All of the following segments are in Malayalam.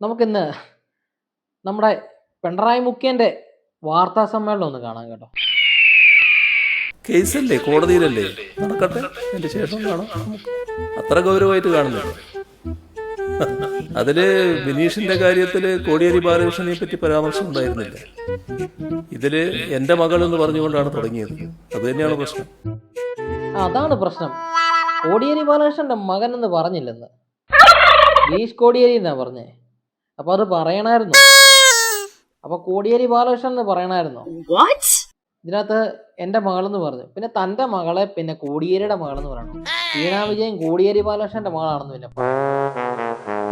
നമുക്കിന്ന് നമ്മുടെ പിണറായി മുഖ്യന്റെ വാർത്താ സമ്മേളനം ഒന്ന് കാണാം കേട്ടോ. കേസല്ലേ? കോടതിയിലല്ലേ? നടക്കട്ടെ. അതിന്റെ ശേഷം കാണാം. അത്ര ഗൗരവമായിട്ട് കാണുന്നില്ല അതിൽ ബിനീഷിന്റെ കാര്യത്തിൽ കോടിയേരി ബാലകൃഷ്ണനെ പറ്റി പരാമർശം ഉണ്ടായിരുന്നില്ല. ഇതിൽ എന്റെ മകൾ എന്ന് പറഞ്ഞുകൊണ്ടാണ് തുടങ്ങിയത്. അത് തന്നെയാണ് പ്രശ്നം. അതാണ് പ്രശ്നം. കോടിയേരി ബാലകൃഷ്ണന്റെ മകൻ എന്ന് പറഞ്ഞില്ലെന്ന്. ഗീഷ് കോടിയേരി എന്നാ പറഞ്ഞേ? അപ്പൊ അത് പറയണായിരുന്നു. അപ്പൊ കോടിയേരി ബാലകൃഷ്ണൻ എന്ന് പറയണായിരുന്നു. What? ഇതിനകത്ത് എന്റെ മകളെന്ന് പറഞ്ഞു. പിന്നെ തന്റെ മകളെ പിന്നെ കോടിയേരിയുടെ മകളെന്ന് പറയണം. വീണാ വിജയൻ കോടിയേരി ബാലകൃഷ്ണന്റെ മകളാണെന്ന് പിന്നെ.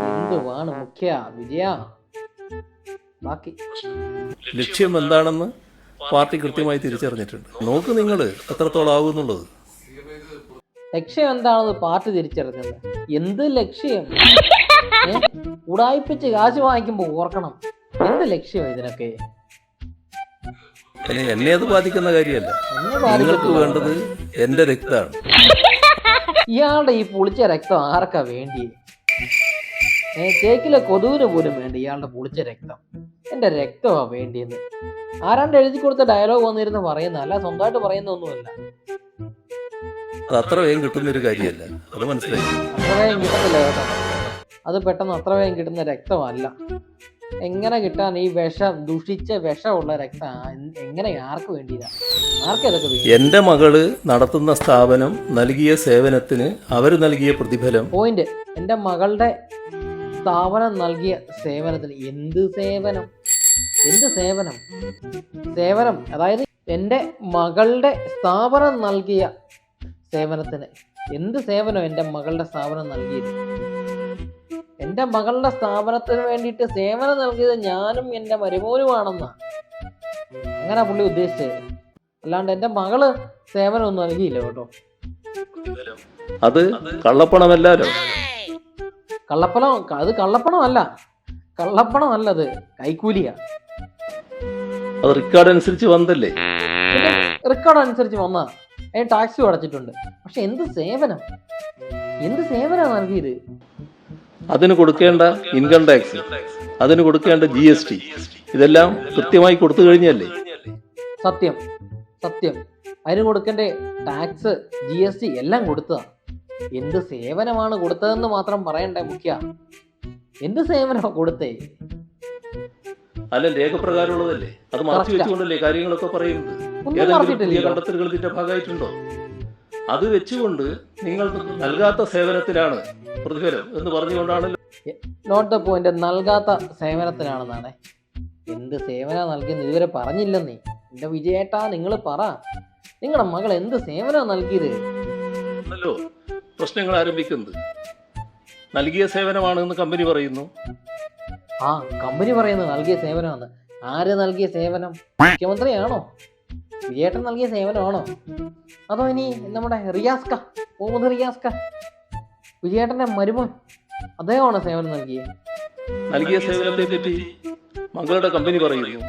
എന്തുവാണ് മുഖ്യ വിജയ? ബാക്കി. ലക്ഷ്യം എന്താണെന്ന് പാർട്ടി കൃത്യമായി തിരിച്ചറിഞ്ഞിട്ടുണ്ട്. നോക്ക് നിങ്ങൾ എത്രത്തോളം ആകുന്നുള്ളത് ലക്ഷ്യം എന്താണെന്ന് പാർട്ടി തിരിച്ചറിഞ്ഞത് എന്ത് ലക്ഷ്യം? ഉടായിപ്പിച്ച് കാശ് വാങ്ങിക്കുമ്പോ ഓർക്കണം. എന്ത് ലക്ഷ്യം ഇതിനൊക്കെ? എന്നെ അത് ബാധിക്കുന്ന കാര്യമല്ല. നിങ്ങൾക്ക് വേണ്ടത് എന്റെ രക്തമാണ്. ഇയാളുടെ ഈ പുളിച്ച രക്തം ആർക്കാ വേണ്ടി? ഏ കേക്കിലെ കൊതുവിന് പോലും വേണ്ടി ഇയാളുടെ പുളിച്ച രക്തം. എന്റെ രക്തമാ വേണ്ടിയെന്ന്. ആരാണ്ട് എഴുതി കൊടുത്ത ഡയലോഗ് വന്നിരുന്ന് പറയുന്ന അല്ല സ്വന്തമായിട്ട് പറയുന്ന ഒന്നുമല്ല അത് അത്ര വേഗം കിട്ടുന്ന ഒരു കാര്യമല്ല. അത് മനസ്സിലായി. അത്ര വേഗം കിട്ടത്തില്ല കേട്ടോ. അത് പെട്ടെന്ന് അത്ര വേഗം കിട്ടുന്ന രക്തമല്ല. എങ്ങനെ കിട്ടാൻ ഈ വിഷം ദുഷിച്ച വിഷമുള്ള രക്തം? എങ്ങനെ ആർക്ക് വേണ്ടിയതാ? ആർക്കും ഇതൊക്കെ എന്റെ മകൾ നടത്തുന്ന സ്ഥാപനം നൽകിയ സേവനത്തിന് അവർ നൽകിയ പ്രതിഫലം. പോയിന്റ്. എന്റെ മകളുടെ സ്ഥാപനം നൽകിയ സേവനത്തിന് എന്ത് സേവനം? എന്ത് സേവനം? സേവനം അതായത് എന്റെ മകളുടെ സ്ഥാപനം നൽകിയ സേവനത്തിന് എന്ത് സേവനം എന്റെ മകളുടെ സ്ഥാപനം നൽകിയത്? എന്റെ മകളുടെ സ്ഥാപനത്തിന് വേണ്ടിയിട്ട് സേവനം നൽകിയത് ഞാനും എന്റെ മരുമോനുമാണെന്നാണ് അങ്ങനെ പുള്ളി ഉദ്ദേശിച്ചത്. അല്ലാണ്ട് എന്റെ മകൾ സേവനമൊന്നും നൽകിയില്ല കേട്ടോ. അത് കള്ളപ്പണമല്ലോ കള്ളപ്പണം അത് കള്ളപ്പണമല്ല. കള്ളപ്പണം അല്ല അത് കൈക്കൂലിയാ. അത് റെക്കോർഡ് അനുസരിച്ച് വന്നല്ലേ റെക്കോർഡ് അനുസരിച്ച് വന്നാ. അതിന് ടാക്സും അടച്ചിട്ടുണ്ട്. പക്ഷെ എന്ത് സേവനം? എന്ത് സേവനം നൽകിയത്? അതിന് കൊടുക്കേണ്ട ഇൻകം ടാക്സ് അതിന് കൊടുക്കേണ്ട ജി എസ് ടി ഇതെല്ലാം കൃത്യമായി കൊടുത്തു കഴിഞ്ഞല്ലേ? സത്യം സത്യം. അതിന് കൊടുക്കേണ്ട ടാക്സ് ജി എസ് ടി എല്ലാം കൊടുത്തതാ. എന്ത് സേവനമാണ് കൊടുത്തതെന്ന് മാത്രം പറയണ്ടേ മുഖ്യ? എന്ത് സേവനമാ കൊടുത്തേ? അല്ല രേഖപ്രകാരമുള്ളതല്ലേ? അത് മാറ്റി വെച്ചുകൊണ്ടല്ലേ കാര്യങ്ങളൊക്കെ പറയുന്നത്? കണ്ടെത്തലുകൾ ഇതിന്റെ ഭാഗമായിട്ടുണ്ടോ? അത് വെച്ചുകൊണ്ട് നിങ്ങൾ നൽകാത്ത സേവനത്തിലാണ് പ്രതിഫലം എന്ന് പറഞ്ഞുകൊണ്ടാണല്ലോ. നോട്ട് ദ പോയിന്റ് നൽകാത്ത സേവനത്തിനാണെന്നാണ്. എന്ത് സേവന നൽകിയെന്ന് ഇതുവരെ പറഞ്ഞില്ലെന്നേ. എന്റെ വിജയേട്ടാ നിങ്ങൾ പറ. നിങ്ങളുടെ മകൾ എന്ത് സേവന നൽകിയത്? ആണല്ലോ പ്രശ്നങ്ങൾ ആരംഭിക്കുന്നത്. നൽകിയ സേവനമാണ് എന്ന് കമ്പനി പറയുന്നു. ആ കമ്പനി പറയുന്നത് നൽകിയ സേവനമാണ്. ആര് നൽകിയ സേവനം? മുഖ്യമന്ത്രിയാണോ? വിജയേട്ടൻ നൽകിയ സേവനമാണോ? അതോ ഇനി നമ്മുടെ റിയാസ്ക മുഹമ്മദ് റിയാസ്ക? വിജയേട്ടന്റെ മരുമോൻ അദ്ദേഹമാണോ സേവനം നൽകിയത് നൽകിയ സേവനത്തെ പറ്റി മകളുടെ കമ്പനി പറയുന്നു.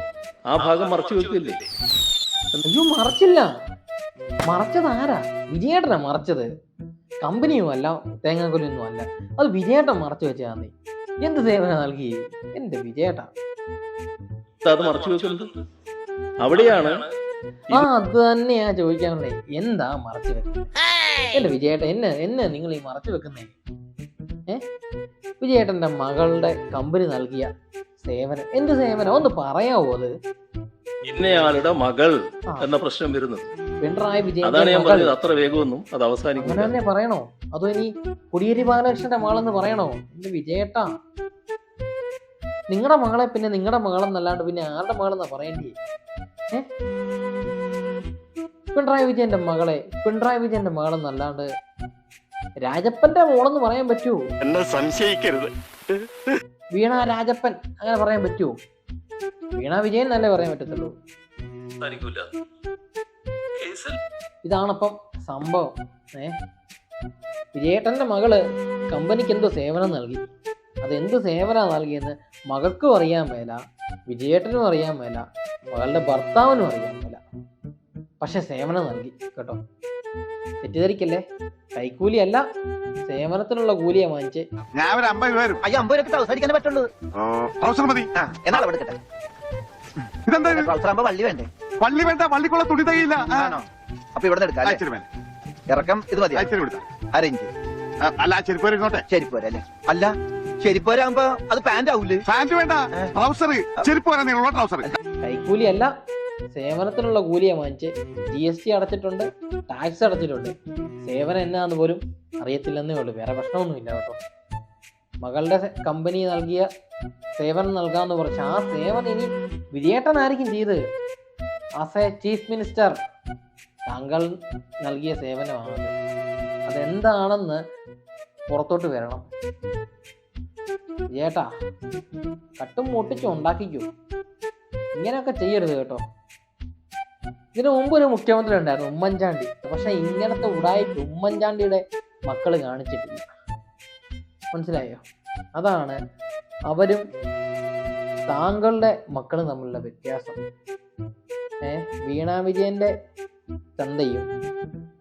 ആ ഭാഗം മറച്ചു വെക്കില്ലേ? അയ്യോ മറച്ചില്ല. മറച്ചത് ആരാ? വിജയേട്ടനാ മറച്ചത്. കമ്പനിയും അല്ല തേങ്ങാക്കൊല്ലൊന്നും അല്ല. അത് വിജയേട്ടൻ മറച്ചു വെച്ചാ നീ എന്ത് സേവന നൽകി എന്റെ വിജയേട്ട. അത് മറച്ചു വെക്കുന്നത് അവിടെയാണ് ആ അത് തന്നെയാ ചോദിക്കാനുള്ളത് എന്താ മറച്ചു വെക്കുന്നത് എന്റെ വിജയേട്ടൻ എന്നെ എന്നെ നിങ്ങൾ ഈ മറച്ചു വെക്കുന്നേ? ഏ? വിജയേട്ടന്റെ മകളുടെ കമ്പനി നൽകിയ സേവനം. എന്ത് സേവനം? ഒന്ന് പറയാവോ അത്? ഇന്നയാളുടെ മകൾ. എന്ന പ്രശ്നം വരുന്നത്. പിണറായി അതാണ് വിജയൻ ഞാൻ പറഞ്ഞത്. അത്ര വേഗമൊന്നും അത് അങ്ങനെ അവസാനിക്കില്ല തന്നെ പറയണോ? അതോ ഇനി കുടിയേരി ബാലകൃഷ്ണന്റെ മകളെന്ന് പറയണോ? എന്റെ വിജയേട്ടാ. നിങ്ങളുടെ മകളെ പിന്നെ നിങ്ങളുടെ മകളെന്നല്ലാണ്ട് പിന്നെ ആരുടെ മകളെന്നാ പറയേണ്ടി? പിണറായി വിജയന്റെ മകളെ പിണറായി വിജയന്റെ മകളെന്നല്ലാണ്ട് രാജപ്പന്റെ മോളെന്ന് പറയാൻ പറ്റുമോ എന്നെ സംശയിക്കരുത്. വീണ രാജപ്പൻ അങ്ങനെ പറയാൻ പറ്റുമോ വീണ വിജയൻ എന്നല്ലേ പറയാൻ പറ്റത്തുള്ളൂ? ഇതാണപ്പം സംഭവം. ഏ? വിജയേട്ടന്റെ മകൾ കമ്പനിക്ക് എന്തോ സേവനം നൽകി. അതെന്ത് സേവനമാണ് നൽകിയെന്ന് മകൾക്കും അറിയാൻ മേല വിജയേട്ടനും അറിയാൻ മേല മകളുടെ ഭർത്താവിനും അറിയാൻ മേല. പക്ഷെ സേവനം നൽകി കേട്ടോ. തെറ്റിദ്ധരിക്കല്ലേ? കൈക്കൂലി അല്ല സേവനത്തിനുള്ള കൂലിയെ വാങ്ങിച്ച്. ഞാൻ ഒരു അമ്പത് രൂപ വരും അയ്യോ അമ്പത് രൂപ ട്രൗസർ അടിക്കാനേ പറ്റുള്ളൂ ട്രൗസർ മതി. ആ എന്നാ എടുക്കട്ടെ ഇതെന്താ? ഇത്? ട്രൗസർ ആകുമ്പോ വള്ളി വേണ്ടേ? പള്ളി വേണ്ട പള്ളിക്കുള്ള തുണി തയ്യില്ല ആ. ആണോ? അപ്പൊ ഇവിടെ എടുക്കാം അല്ലേ? അയച്ചിരി വേണം ഇറക്കം ഇത് മതി അല്ല ആ ചെരുപ്പ് ഇരുന്നോട്ടെ അല്ല ചെരിപ്പോരാകുമ്പോ അത് പാന്റ് ആവൂലേ? പാന്റ് വേണ്ട. ട്രൗസർ ചെരുപ്പ് ട്രൗസർ കൈക്കൂലിയല്ല സേവനത്തിനുള്ള കൂലിയെ വാങ്ങിച്ച്. ജി എസ് ടി അടച്ചിട്ടുണ്ട് ടാക്സ് അടച്ചിട്ടുണ്ട്. സേവനം എന്നാന്ന് പോലും അറിയത്തില്ലെന്നേ ഉള്ളൂ. വേറെ പ്രശ്നമൊന്നുമില്ല കേട്ടോ. മകളുടെ കമ്പനി നൽകിയ സേവനം നൽകാമെന്ന് പറഞ്ഞു ആ സേവനം ഇനി വിജയേട്ടനായിരിക്കും ചെയ്ത്. ആസ് എ ചീഫ് മിനിസ്റ്റർ താങ്കൾ നൽകിയ സേവനമാണ്. അതെന്താണെന്ന് പുറത്തോട്ട് വരണം. വിജയേട്ടാ കട്ടും മുട്ടിച്ചും ഉണ്ടാക്കിക്കൂ. ഇങ്ങനെയൊക്കെ ചെയ്യരുത് കേട്ടോ. ഇതിനു മുമ്പ് ഒരു മുഖ്യമന്ത്രി ഉണ്ടായിരുന്നു ഉമ്മൻചാണ്ടി. പക്ഷെ ഇങ്ങനത്തെ ഉടായിട്ട് ഉമ്മൻചാണ്ടിയുടെ മക്കൾ കാണിച്ചിട്ടില്ല. മനസ്സിലായോ? അതാണ് അവരും താങ്കളുടെ മക്കളും തമ്മിലുള്ള വ്യത്യാസം. ഏ വീണ വിജയന്റെ തന്തയും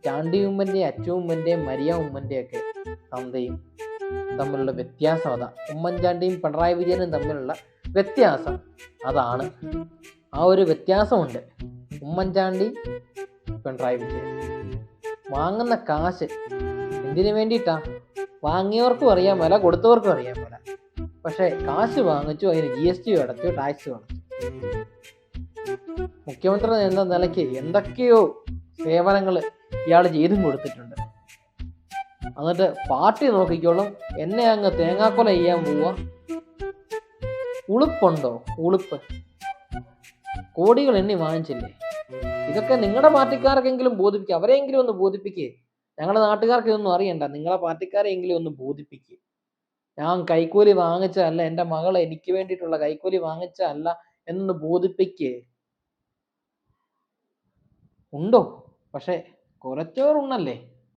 ചാണ്ടി ഉമ്മന്റെ അച്ചു ഉമ്മന്റെ മരിയ ഉമ്മന്റെ ഒക്കെ തന്തയും തമ്മിലുള്ള വ്യത്യാസം അതാ. ഉമ്മൻചാണ്ടിയും പിണറായി വിജയനും തമ്മിലുള്ള വ്യത്യാസം അതാണ്. ആ ഒരു വ്യത്യാസമുണ്ട്. ഉമ്മൻചാണ്ടി പിണറായി വിജയൻ വാങ്ങുന്ന കാശ് എന്തിനു വേണ്ടിയിട്ടാ? വാങ്ങിയവർക്കും അറിയാൻ വില കൊടുത്തവർക്കും അറിയാൻ വില. പക്ഷേ കാശ് വാങ്ങിച്ചു അതിന് ജി എസ് ടി അടച്ചു ടാക്സ് അടച്ചു മുഖ്യമന്ത്രി എന്ന നിലയ്ക്ക് എന്തൊക്കെയോ സേവനങ്ങൾ ഇയാൾ ചെയ്തും കൊടുത്തിട്ടുണ്ട്. എന്നിട്ട് പാർട്ടി നോക്കിക്കോളും. എന്നെ അങ്ങ് തേങ്ങാക്കൊല ചെയ്യാൻ പോവാ. ഉളുപ്പുണ്ടോ? ഉളുപ്പ്. കോടികൾ എണ്ണി വാങ്ങിച്ചില്ലേ? ഇതൊക്കെ നിങ്ങളുടെ പാർട്ടിക്കാർക്കെങ്കിലും ബോധിപ്പിക്കുക അവരെങ്കിലും ഒന്ന് ബോധിപ്പിക്കേ. ഞങ്ങളുടെ നാട്ടുകാർക്ക് ഇതൊന്നും അറിയണ്ട. നിങ്ങളെ പാർട്ടിക്കാരെങ്കിലും ഒന്ന് ബോധിപ്പിക്കുക ഞാൻ കൈക്കൂലി വാങ്ങിച്ചതല്ല. എന്റെ മകൾ എനിക്ക് വേണ്ടിയിട്ടുള്ള കൈക്കൂലി വാങ്ങിച്ചതല്ല എന്നൊന്ന് ബോധിപ്പിക്കേ. ഉണ്ടോ? പക്ഷെ കുറച്ചോറുണ്ണല്ലേ